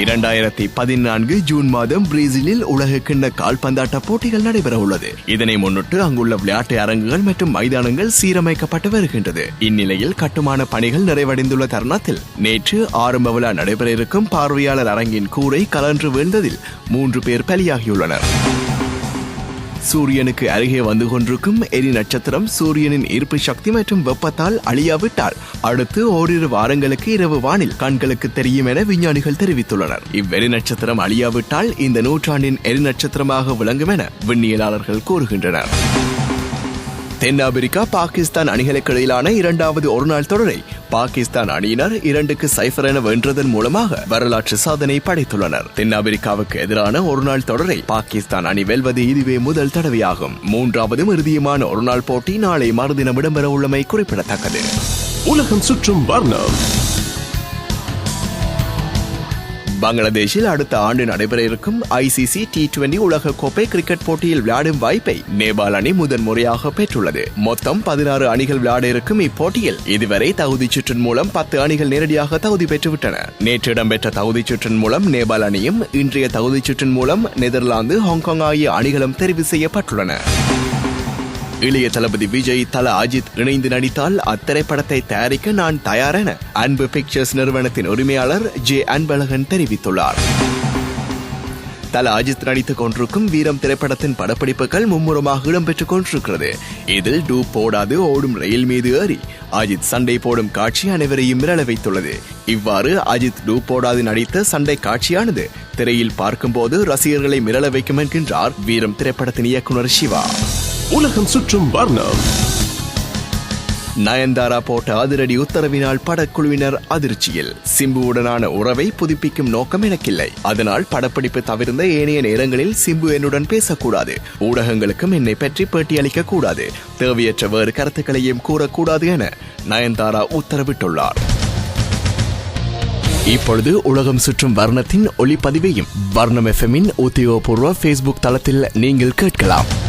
இரண்டாயிரத்தி பதினான்கு ஜூன் மாதம் பிரேசிலில் உலக கிண்ண கால்பந்தாட்ட போட்டிகள் நடைபெற உள்ளது. இதனை முன்னிட்டு அங்குள்ள விளையாட்டு அரங்குகள் மற்றும் மைதானங்கள் சீரமைக்கப்பட்டு வருகின்றது. இந்நிலையில் கட்டுமான பணிகள் நிறைவடைந்துள்ள தருணத்தில் நேற்று ஆரம்ப விழா நடைபெற இருக்கும் பார்வையாளர் அரங்கின் கூரை கலன்று வீழ்ந்ததில் மூன்று பேர் பலியாகியுள்ளனர். சூரியனுக்கு அருகே வந்து கொண்டிருக்கும் எரி நட்சத்திரம் சூரியனின் ஈர்ப்பு சக்தி மற்றும் வெப்பத்தால் அழியாவிட்டால் அடுத்து ஓரிரு வாரங்களுக்கு இரவு வானில் கண்களுக்கு தெரியும் என விஞ்ஞானிகள் தெரிவித்துள்ளனர். இவ்வெரி நட்சத்திரம் அழியாவிட்டால் இந்த நூற்றாண்டின் எரி நட்சத்திரமாக விளங்கும் என விண்ணியலாளர்கள் கூறுகின்றனர். தென்னாப்பிரிக்கா பாகிஸ்தான் அணிகளுக்கு இடையிலான இரண்டாவது ஒருநாள் தொடரை பாகிஸ்தான் அணியினர் இரண்டுக்கு சைஃபர் என வென்றதன் மூலமாக வரலாற்று சாதனை படைத்துள்ளனர். தென்னாப்பிரிக்காவுக்கு எதிரான ஒருநாள் தொடரை பாகிஸ்தான் அணி வெல்வது இதுவே முதல் தடவையாகும். மூன்றாவதும் இறுதியுமான ஒருநாள் போட்டி நாளை மறுதினம் இடம்பெற உள்ளமை குறிப்பிடத்தக்கது. உலகம் சுற்றும் வர்ணம். பங்களாதேஷில் அடுத்த ஆண்டு நடைபெற இருக்கும் ஐசிசி டி டுவெண்டி உலக கோப்பை கிரிக்கெட் போட்டியில் விளையாடும் வாய்ப்பை நேபாள் அணி முதன் முறையாக பெற்றுள்ளது. மொத்தம் பதினாறு அணிகள் விளையாட இருக்கும் இப்போட்டியில் இதுவரை தகுதிச் சுற்றின் மூலம் பத்து அணிகள் நேரடியாக தகுதி பெற்றுவிட்டன. நேற்று இடம்பெற்ற தகுதிச் சுற்றின் மூலம் நேபாள் அணியும் இன்றைய தகுதிச் சுற்றின் மூலம் நெதர்லாந்து ஹாங்காங் ஆகிய அணிகளும் தெரிவு செய்யப்பட்டுள்ளன. இளைய தளபதி விஜய் தல அஜித் இணைந்து நடித்தால் அத்திரைப்படத்தை தயாரிக்க நான் தயாரென அன்பு பிக்சர்ஸ் நிறுவனத்தின் உரிமையாளர் ஜே அன்பழகன் தெரிவித்துள்ளார். தல அஜித் நடித்துக் கொண்டிருக்கும் வீரம் திரைப்படத்தின் படப்பிடிப்புகள் மும்முரமாக இடம்பெற்றுக் கொண்டிருக்கிறது. இதில் டூ போடாது ஓடும் ரயில் மீது ஏறி அஜித் சண்டை போடும் காட்சி அனைவரையும் மிரள வைத்துள்ளது. இவ்வாறு அஜித் டூ போடாது நடித்த சண்டை காட்சியானது திரையில் பார்க்கும்போது ரசிகர்களை மிரள வைக்கும் என்கின்றார் வீரம் திரைப்படத்தின் இயக்குனர் சிவா. உலகம் சுற்றும் வர்ணம். நயன்தாரா போட்ட அதிரடி உத்தரவினால் படக்குழுவினர் அதிர்ச்சியில். சிம்புவுடனான உறவை புதுப்பிக்கும் நோக்கம் எனக்கில்லை. அதனால் படப்பிடிப்பு தவிர்ந்த ஏனைய நேரங்களில் சிம்பு என்னுடன் பேசக்கூடாது. ஊடகங்களுக்கும் என்னை பற்றி பேட்டியளிக்க கூடாது தேவையற்ற வேறு கருத்துக்களையும் கூறக்கூடாது என நயன்தாரா உத்தரவிட்டுள்ளார். இப்பொழுது உலகம் சுற்றும் வர்ணத்தின் ஒளிப்பதிவையும் வர்ணம் எஃப்எம்மின் உத்தியோகபூர்வ ஃபேஸ்புக் தளத்தில் நீங்கள் கேட்கலாம்.